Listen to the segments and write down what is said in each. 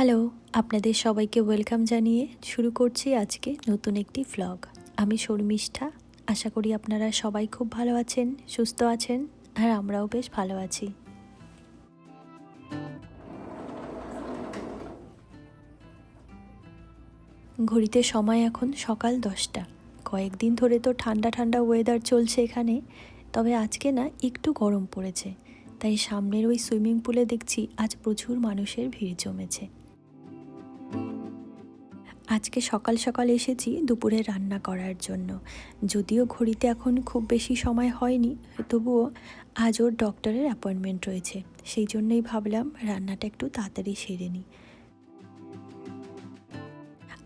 Hello, আপনাদের সবাইকে welcome জানিয়ে শুরু করছি আজকে নতুন একটি ভ্লগ আমি শর্মিষ্ঠা, আশা করি আপনারা সবাই খুব ভালো আছেন, সুস্থ আছেন, আর আমরাও বেশ ভালো আছি। ঘড়িতে সময় এখন সকাল দশটা। কয়েকদিন ধরে তো ঠান্ডা ঠান্ডা ওয়েদার চলছে এখানে, তবে আজকে না একটু গরম পড়েছে। তাই সামনের ওই সুইমিং পুলে দেখছি আজ প্রচুর মানুষের ভিড় জমেছে। আজকে সকাল সকাল এসেছি দুপুরে রান্না করার জন্য। যদিও ঘড়িতে এখন খুব বেশি সময় হয়নি, তবুও আজ ওর ডক্টরের অ্যাপয়েন্টমেন্ট রয়েছে। সেই জন্যই ভাবলাম রান্নাটা একটু তাড়াতাড়ি সেরে নিই।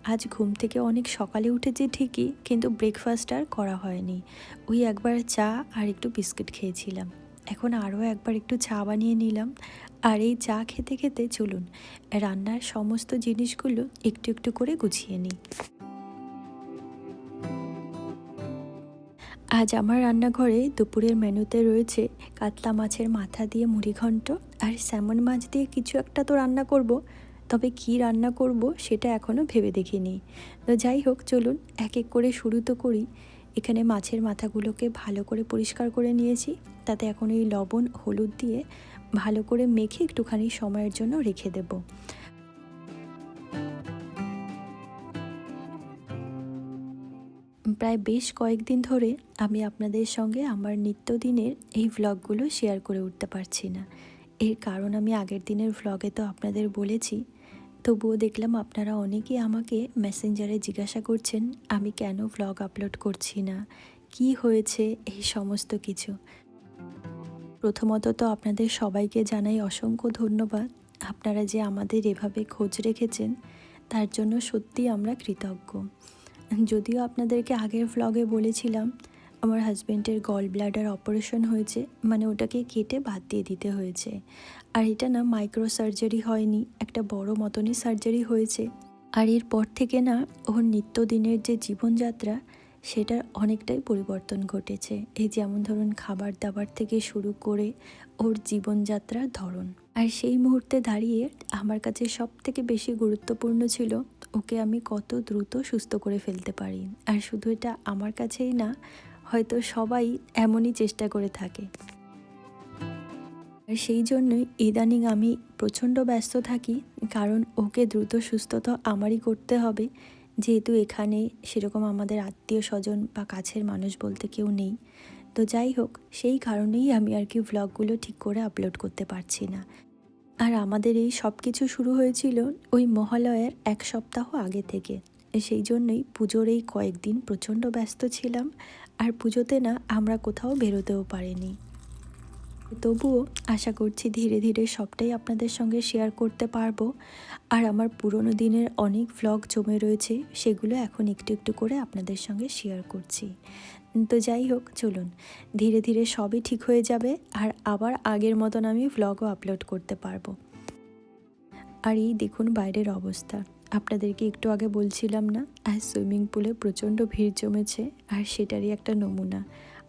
আজ ঘুম থেকে অনেক সকালে উঠেছি ঠিকই, কিন্তু ব্রেকফাস্ট আর করা হয়নি। ওই একবার চা আর একটু বিস্কুট খেয়েছিলাম। এখন আরও একবার একটু চা বানিয়ে নিলাম। আর এই চা খেতে খেতে চলুন, রান্নার সমস্ত জিনিসগুলো একটু একটু করে গুছিয়ে নিই। আজ আমার রান্নাঘরে দুপুরের মেনুতে রয়েছে কাতলা মাছের মাথা দিয়ে মুড়িঘণ্ট আর স্যামন মাছ দিয়ে কিছু একটা তো রান্না করব। তবে কি রান্না করব সেটা এখনও ভেবে দেখিনি। তো যাই হোক, চলুন এক এক করে শুরু তো করি। এখানে মাছের মাথাগুলোকে ভালো করে পরিষ্কার করে নিয়েছি। তাতে এখন এই লবণ, হলুদ দিয়ে ভালো করে মেখে একটুখানি সময়ের জন্য রেখে দেব। প্রায় বেশ কয়েকদিন ধরে আমি আপনাদের সঙ্গে আমার নিত্যদিনের এই ভ্লগগুলো শেয়ার করে উঠতে পারছি না। এর কারণ আমি আগের দিনের ভ্লগে তো আপনাদের বলেছি তবুও দেখলাম আপনারা অনেকেই আমাকে মেসেঞ্জারে জিজ্ঞাসা করছেন, আমি কেন ভ্লগ আপলোড করছি না? কি হয়েছে? এই সমস্ত কিছু। প্রথমত তো আপনাদের সবাইকে জানাই অসংখ্য ধন্যবাদ। আপনারা যে আমাদের এভাবে খোঁজ রেখেছেন, তার জন্য সত্যি আমরা কৃতজ্ঞ। যদিও আপনাদেরকে আগের ভ্লগে বলেছিলাম আমার হাজব্যান্ডের গল ব্লাডার অপারেশন হয়েছে মানে ওটাকে কেটে বাদ দিয়ে দিতে হয়েছে। আর এটা না মাইক্রো সার্জারি হয়নি, একটা বড় মতনই সার্জারি হয়েছে। আর এরপর থেকে না ওর নিত্যদিনের যে জীবনযাত্রা, সেটার অনেকটাই পরিবর্তন ঘটেছে। এই যেমন ধরুন খাবার দাবার থেকে শুরু করে ওর জীবনযাত্রার ধরন। আর সেই মুহূর্তে দাঁড়িয়ে আমার কাছে সব থেকে বেশি গুরুত্বপূর্ণ ছিল ওকে আমি কত দ্রুত সুস্থ করে ফেলতে পারি। আর শুধু এটা আমার কাছেই না হয়তো সবাই এমনই চেষ্টা করে থাকে। আর সেই জন্যই ইদানিং আমি প্রচণ্ড ব্যস্ত থাকি, কারণ ওকে দ্রুত সুস্থ তো আমারই করতে হবে। যেহেতু এখানে সেরকম আমাদের আত্মীয় স্বজন বা কাছের মানুষ বলতে কেউ নেই। তো যাই হোক, সেই কারণেই আমি আর কি ভ্লগগুলো ঠিক করে আপলোড করতে পারছি না। আর আমাদের এই সব কিছু শুরু হয়েছিল ওই মহালয়ের এক সপ্তাহ আগে থেকে। সেই জন্যই পুজোর এই কয়েকদিন প্রচণ্ড ব্যস্ত ছিলাম। আর পুজোতে না আমরা কোথাও বেরোতেও পারিনি। তবুও আশা করছি ধীরে ধীরে সবটাই আপনাদের সঙ্গে শেয়ার করতে পারব। আর আমার পুরনো দিনের অনেক ভ্লগ জমে রয়েছে, সেগুলো এখন একটু একটু করে আপনাদের সঙ্গে শেয়ার করছি। তো যাই হোক, চলুন। ধীরে ধীরে সবই ঠিক হয়ে যাবে, আর আবার আগের মতন আমি ভ্লগও আপলোড করতে পারব। আর এই দেখুন বাইরের অবস্থা। আপনাদেরকে একটু আগে বলছিলাম না আর সুইমিং পুলে প্রচণ্ড ভিড় জমেছে আর সেটারই একটা নমুনা।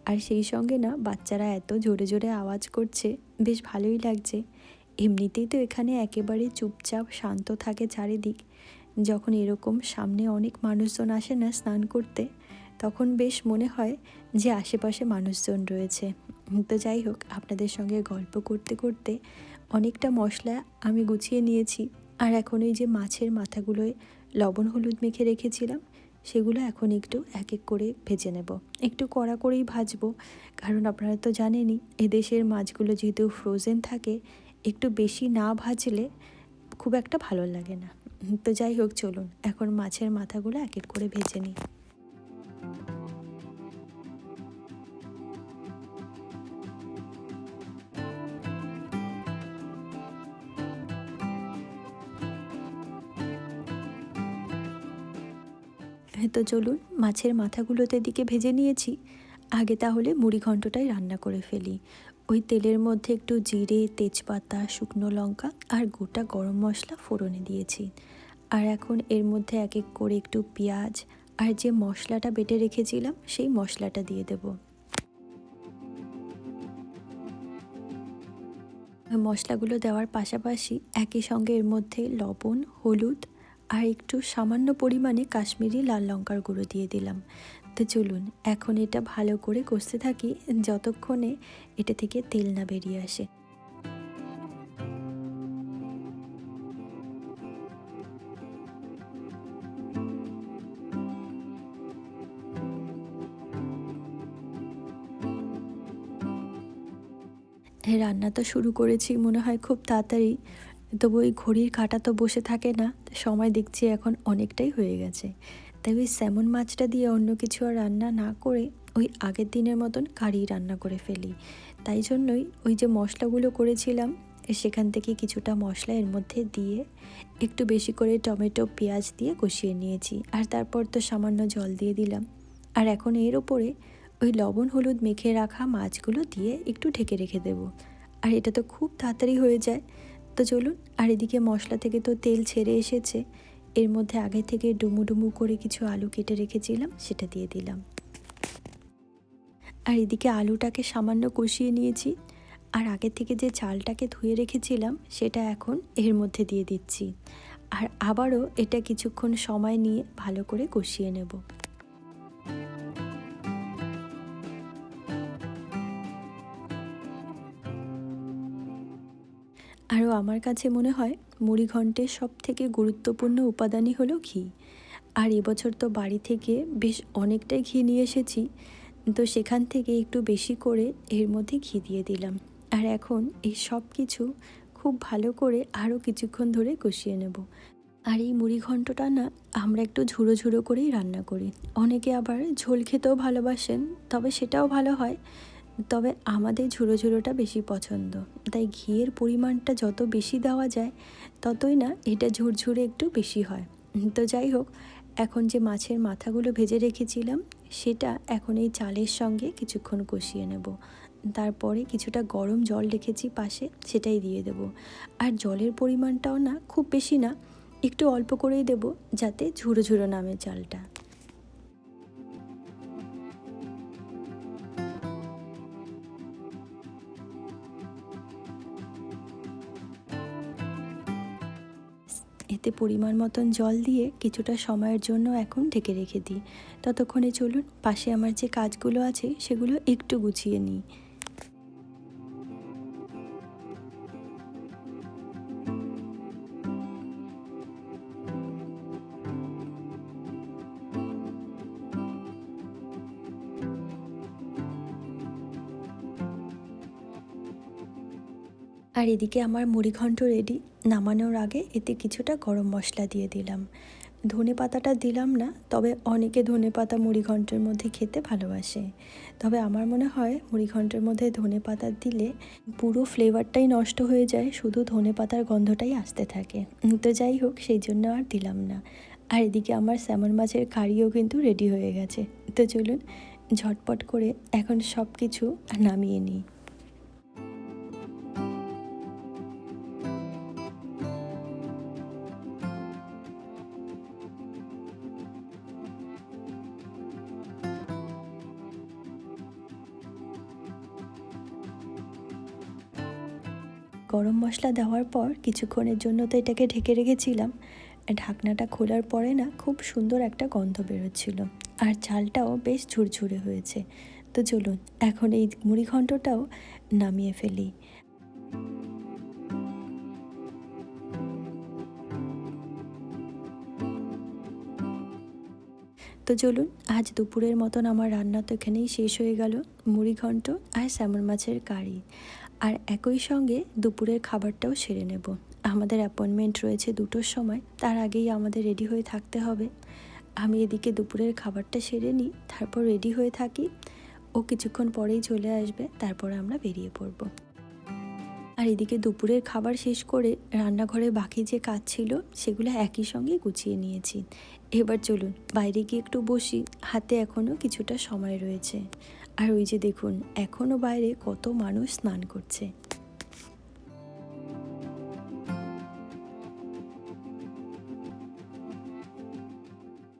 আর সেই সঙ্গে না, বাচ্চারা এত জোরে জোরে আওয়াজ করছে, বেশ ভালোই লাগছে। এমনিতেই তো এখানে একেবারে চুপচাপ শান্ত থাকে চারিদিক। যখন এরকম সামনে অনেক মানুষজন আসে না স্নান করতে, তখন বেশ মনে হয় যে আশেপাশে মানুষজন রয়েছে। তো যাই হোক, আপনাদের সঙ্গে গল্প করতে করতে অনেকটা মশলা আমি গুছিয়ে নিয়েছি। আর এখন এই যে মাছের মাথাগুলোয় লবণ হলুদ মেখে রেখেছিলাম, সেগুলো এখন একটু এক এক করে ভেজে নেব। একটু কড়া করেই ভাজবো, কারণ আপনারা তো জানেনই, এদেশের মাছগুলো যেহেতু ফ্রোজেন থাকে, একটু বেশি না ভাজলে খুব একটা ভালো লাগে না। তো যাই হোক, চলুন, এখন মাছের মাথাগুলো এক এক করে ভেজে নিই। তো চলুন, মাছের মাথাগুলোতে দিকে ভেজে নিয়েছি। আগে তাহলে মুড়ি ঘন্টটাই রান্না করে ফেলি। ওই তেলের মধ্যে একটু জিরে, তেজপাতা, শুকনো লঙ্কা আর গোটা গরম মশলা ফোড়নে দিয়েছি। আর এখন এর মধ্যে এক এক করে একটু পেঁয়াজ আর যে মশলাটা বেটে রেখেছিলাম, সেই মশলাটা দিয়ে দেব। মশলাগুলো দেওয়ার পাশাপাশি একই সঙ্গে এর মধ্যে লবণ, হলুদ আর একটু সামান্য পরিমাণে কাশ্মীরি লাল লঙ্কার গুঁড়ো দিয়ে দিলাম। তো চলুন, এখন এটা ভালো করে কষতে থাকি যতক্ষণে এটা থেকে তেল না বেরিয়ে আসে। রান্না তো শুরু করেছি, মনে হয় খুব তাড়াতাড়ি। তবু ওই ঘড়ির কাঁটা তো বসে থাকে না, সময় দেখছি এখন অনেকটাই হয়ে গেছে। তাই ওই স্যামন মাছটা দিয়ে অন্য কিছু আর রান্না না করে ওই আগের দিনের মতন কারি রান্না করে ফেলি। তাই জন্যই ওই যে মশলাগুলো করেছিলাম, সেখান থেকে কিছুটা মশলা এর মধ্যে দিয়ে একটু বেশি করে টমেটো, পেঁয়াজ দিয়ে কষিয়ে নিয়েছি, আর তারপর তো সামান্য জল দিয়ে দিলাম। আর এখন এর ওপরে ওই লবণ, হলুদ মেখে রাখা মাছগুলো দিয়ে একটু ঢেকে রেখে দেব। আর এটা তো খুব তাড়াতাড়ি হয়ে যায় তো চলুন, আর এদিকে মশলা থেকে তো তেল ছেড়ে এসেছে। এর মধ্যে আগে থেকে ডুমু ডুমু করে কিছু আলু কেটে রেখেছিলাম, সেটা দিয়ে দিলাম। আর এদিকে আলুটাকে সামান্য কষিয়ে নিয়েছি, আর আগে থেকে যে চালটাকে ধুয়ে রেখেছিলাম, সেটা এখন এর মধ্যে দিয়ে দিচ্ছি। আর আবারও এটা কিছুক্ষণ সময় নিয়ে ভালো করে কষিয়ে নেব। আরও আমার কাছে মনে হয় মুড়িঘণ্টের সব থেকে গুরুত্বপূর্ণ উপাদানই হলো ঘি। আর এবছর তো বাড়ি থেকে বেশ অনেকটাই ঘি নিয়ে এসেছি, তো সেখান থেকে একটু বেশি করে এর মধ্যে ঘি দিয়ে দিলাম। আর এখন এই সব কিছু খুব ভালো করে আরও কিছুক্ষণ ধরে কষিয়ে নেব। আর এই মুড়ি ঘণ্টটা না, আমরা একটু ঝুড়ো ঝুড়ো করেই রান্না করি। অনেকে আবার ঝোল খেতেও ভালোবাসেন, তবে সেটাও ভালো হয় তবে আমাদের ঝুড়ো ঝুড়োটা বেশি পছন্দ। তাই ঘিয়ের পরিমাণটা যত বেশি দেওয়া যায়, ততই না, এটা ঝুরঝুরে একটু বেশি হয়। তো যাই হোক, এখন যে মাছের মাথাগুলো ভেজে রেখেছিলাম, সেটা এখন এই চালের সঙ্গে কিছুক্ষণ কষিয়ে নেব। তারপরে কিছুটা গরম জল রেখেছি পাশে, সেটাই দিয়ে দেব। আর জলের পরিমাণটাও না, খুব বেশি না, একটু অল্প করেই দেব, যাতে ঝুড়ো ঝুড়ো নামে চালটা। এতে পরিমাণ মতন জল দিয়ে কিছুটা সময়ের জন্য এখন ঢেকে রেখে দিই। ততক্ষণে চলুন, পাশে আমার যে কাজগুলো আছে সেগুলো একটু গুছিয়ে নিই। আর এদিকে আমার মুড়িঘণ্ট রেডি নামানোর আগে এতে কিছুটা গরম মশলা দিয়ে দিলাম। ধনে পাতাটা দিলাম না, তবে অনেকে ধনে পাতা মুড়িঘণ্টের মধ্যে খেতে ভালোবাসে। তবে আমার মনে হয় মুড়িঘণ্টের মধ্যে ধনে পাতা দিলে পুরো ফ্লেভারটাই নষ্ট হয়ে যায়, শুধু ধনে পাতার গন্ধটাই আসতে থাকে। তো যাই হোক, সেই জন্য আর দিলাম না। আর এদিকে আমার স্যামন মাছের কারিও কিন্তু রেডি হয়ে গেছে। তো চলুন ঝটপট করে এখন সব কিছু নামিয়ে নিই। মশলা দেওয়ার পর কিছুক্ষণের জন্য তো এটাকে ঢেকে রেখেছিলাম। ঢাকনাটা খোলার পরে না খুব সুন্দর একটা গন্ধ বেরোচ্ছিল। আর চালটাও বেশ ঝুরঝুরে হয়েছে। তো চলুন, এখন এই মুড়ি ঘণ্টটাও নামিয়ে ফেলি। তো চলুন, আজ দুপুরের মতন আমার রান্না তো এখানেই শেষ হয়ে গেল। মুড়ি ঘন্ট আর স্যামন মাছের কারি। আর একই সঙ্গে দুপুরের খাবারটাও সেরে নেব। আমাদের অ্যাপয়েন্টমেন্ট রয়েছে দুটোর সময়, তার আগেই আমাদের রেডি হয়ে থাকতে হবে। আমি এদিকে দুপুরের খাবারটা সেরে নিই, তারপর রেডি হয়ে থাকি। ও কিছুক্ষণ পরেই চলে আসবে, তারপর আমরা বেরিয়ে পড়ব। আর এদিকে দুপুরের খাবার শেষ করে রান্নাঘরে বাকি যে কাজ ছিল, সেগুলো একই সঙ্গে গুছিয়ে নিয়েছি। এবার চলুন, বাইরে গিয়ে একটু বসি। হাতে এখনও কিছুটা সময় রয়েছে। আর ওই যে দেখুন এখনও বাইরে কত মানুষ স্নান করছে।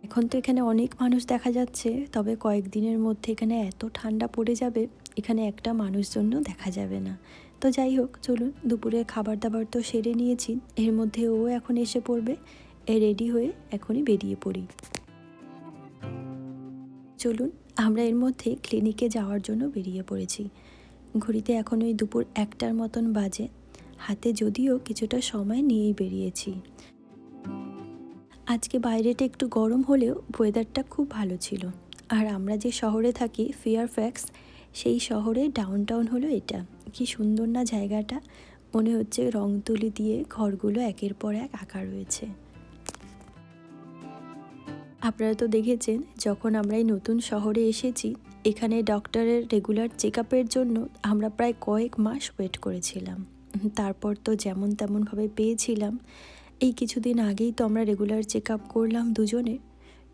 এখন তো এখানে অনেক মানুষ দেখা যাচ্ছে, তবে কয়েকদিনের মধ্যে এখানে এত ঠান্ডা পড়ে যাবে, এখানে একটা মানুষজনও দেখা যাবে না। তো যাই হোক, চলুন, দুপুরে খাবার দাবার তো সেরে নিয়েছি, এর মধ্যে ও এখন এসে পড়বে, এ রেডি হয়ে এখনই বেরিয়ে পড়ি। চলুন আমরা এর মধ্যে ক্লিনিকে যাওয়ার জন্য বেরিয়ে পড়েছি। ঘড়িতে এখন ওই দুপুর একটার মতন বাজে। হাতে যদিও কিছুটা সময় নিয়েই বেরিয়েছি। আজকে বাইরেটা একটু গরম হলেও ওয়েদারটা খুব ভালো ছিল। আর আমরা যে শহরে থাকি ফিয়ারফ্যাক্স সেই শহরে ডাউন টাউন হলো এটা। কি সুন্দর না জায়গাটা। মনে হচ্ছে রং তুলি দিয়ে ঘরগুলো একের পর এক আঁকা রয়েছে। আপনারা তো দেখেছেন, যখন আমরা এই নতুন শহরে এসেছি, এখানে ডক্টরের রেগুলার চেক জন্য আমরা প্রায় কয়েক মাস ওয়েট করেছিলাম। তারপর তো যেমন তেমনভাবে পেয়েছিলাম। এই কিছুদিন আগেই তো আমরা রেগুলার চেক করলাম দুজনে।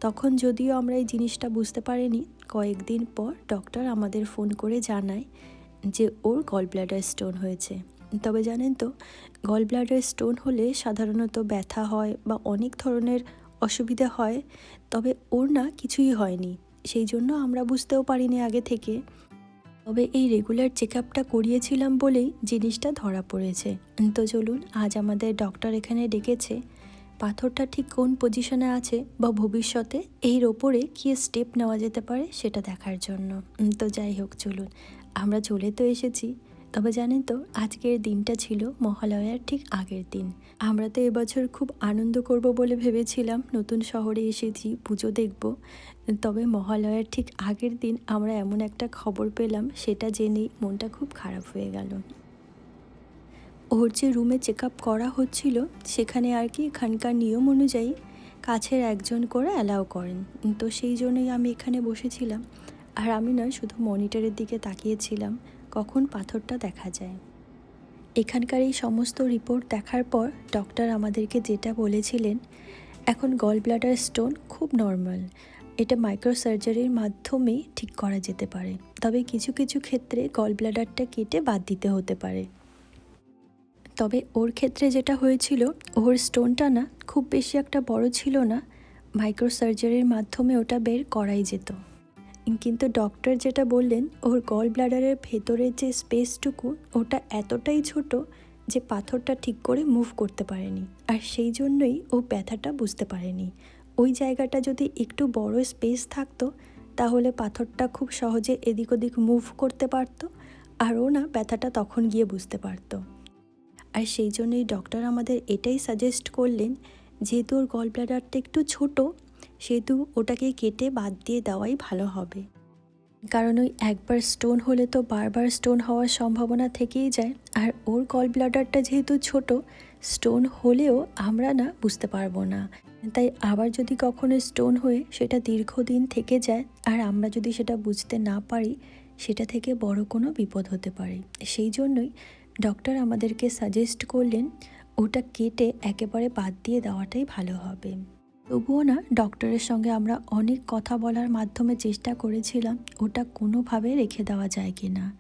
তখন যদিও আমরা এই জিনিসটা বুঝতে পারিনি, কয়েকদিন পর ডক্টর আমাদের ফোন করে জানায় যে ওর গল ব্লাডার স্টোন হয়েছে। তবে জানেন তো গল ব্লাডার স্টোন হলে সাধারণত ব্যথা হয় বা অনেক ধরনের অসুবিধা হয়, তবে ওর না কিছুই হয়নি। সেই জন্য আমরা বুঝতেও পারিনি আগে থেকে। তবে এই রেগুলার চেক আপটা করিয়েছিলাম বলেই জিনিসটা ধরা পড়েছে। তো চলুন, আজ আমাদের ডক্টর এখানে ডেকেছে। পাথরটা ঠিক কোন পজিশনে আছে বা ভবিষ্যতে এর ওপরে কী স্টেপ নেওয়া যেতে পারে সেটা দেখার জন্য। তো যাই হোক, চলুন। আমরা চলে তো এসেছি। তবে জানেন তো, আজকের দিনটা ছিল মহালয়ার ঠিক আগের দিন। আমরা তো এবছর খুব আনন্দ করব বলে ভেবেছিলাম, নতুন শহরে এসেছি, পুজো দেখব। তবে মহালয়ার ঠিক আগের দিন আমরা এমন একটা খবর পেলাম, সেটা জেনেই মনটা খুব খারাপ হয়ে গেল। ওর যে রুমে চেক করা হচ্ছিল, সেখানে আর কি এখানকার নিয়ম অনুযায়ী কাছের একজন করে অ্যালাউ করেন। তো সেই জন্যই আমি এখানে বসেছিলাম। আর আমি নয়, শুধু মনিটরের দিকে তাকিয়েছিলাম। কখন পাথরটা দেখা যায়। এখানকার এই সমস্ত রিপোর্ট দেখার পর ডক্টর আমাদেরকে যেটা বলেছিলেন, এখন গল ব্লাডার স্টোন খুব নর্মাল। এটা মাইক্রো সার্জারির মাধ্যমে ঠিক করা যেতে পারে। তবে কিছু কিছু ক্ষেত্রে গল ব্লাডারটা কেটে বাদ দিতে হতে পারে। তবে ওর ক্ষেত্রে যেটা হয়েছিল, ওর স্টোনটা না খুব বেশি একটা বড় ছিল না মাইক্রো সার্জারির মাধ্যমে ওটা বের করাই যেত। কিন্তু ডক্টর যেটা বললেন, ওর গল ব্লাডারের ভেতরের যে স্পেসটুকু, ওটা এতটাই ছোট যে পাথরটা ঠিক করে মুভ করতে পারেনি। আর সেই জন্যই ও ব্যথাটা বুঝতে পারেনি। ওই জায়গাটা যদি একটু বড় স্পেস থাকতো, তাহলে পাথরটা খুব সহজে এদিক ওদিক মুভ করতে পারতো, আর ও না ব্যথাটা তখন গিয়ে বুঝতে পারতো। আর সেই জন্যই ডক্টর আমাদের এটাই সাজেস্ট করলেন, যেহেতু ওর গল ব্লাডারটা একটু ছোট সেহেতু ওটাকে কেটে বাদ দিয়ে দেওয়াই ভালো হবে। কারণ ওই একবার স্টোন হলে তো বারবার স্টোন হওয়ার সম্ভাবনা থেকেই যায়। আর ওর কল ব্লাডারটা যেহেতু ছোট, স্টোন হলেও আমরা না বুঝতে পারব না। তাই আবার যদি কখনো স্টোন হয়ে সেটা দীর্ঘদিন থেকে যায় আর আমরা যদি সেটা বুঝতে না পারি, সেটা থেকে বড় কোনো বিপদ হতে পারে। সেই জন্যই ডক্টর আমাদেরকে সাজেস্ট করলেন, ওটা কেটে একেবারে বাদ দিয়ে দেওয়াটাই ভালো হবে। তবুও না ডক্টরের সঙ্গে আমরা অনেক কথা বলার মাধ্যমে চেষ্টা করেছিলাম, ওটা কোনোভাবে রেখে দেওয়া যায় কি না।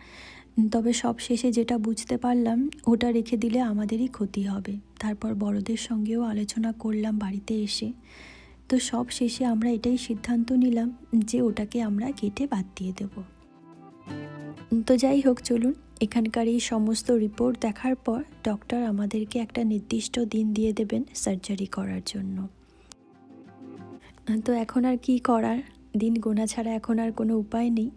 তবে সব শেষে যেটা বুঝতে পারলাম, ওটা রেখে দিলে আমাদেরই ক্ষতি হবে। তারপর বড়দের সঙ্গেও আলোচনা করলাম বাড়িতে এসে। তো সব শেষে আমরা এটাই সিদ্ধান্ত নিলাম যে ওটাকে আমরা কেটে বাদ দিয়ে দেবো। তো যাই হোক, চলুন, এখানকার এই সমস্ত রিপোর্ট দেখার পর ডক্টর আমাদেরকে একটা নির্দিষ্ট দিন দিয়ে দেবেন সার্জারি করার জন্য। তো এখন আর কি করার? দিন গোনা ছাড়া এখন আর কোনো উপায় নেই।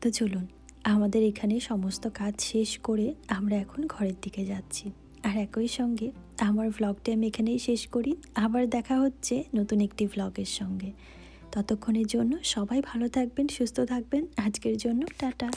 তো চলুন, আমাদের এখানে সমস্ত কাজ শেষ করে আমরা এখন ঘরের দিকে যাচ্ছি। আর একই সঙ্গে আমার ভ্লগটা আমি এখানেই শেষ করি। আবার দেখা হচ্ছে নতুন একটি ভ্লগের সঙ্গে। ততক্ষণের জন্য সবাই ভালো থাকবেন, সুস্থ থাকবেন। আজকের জন্য টাটা।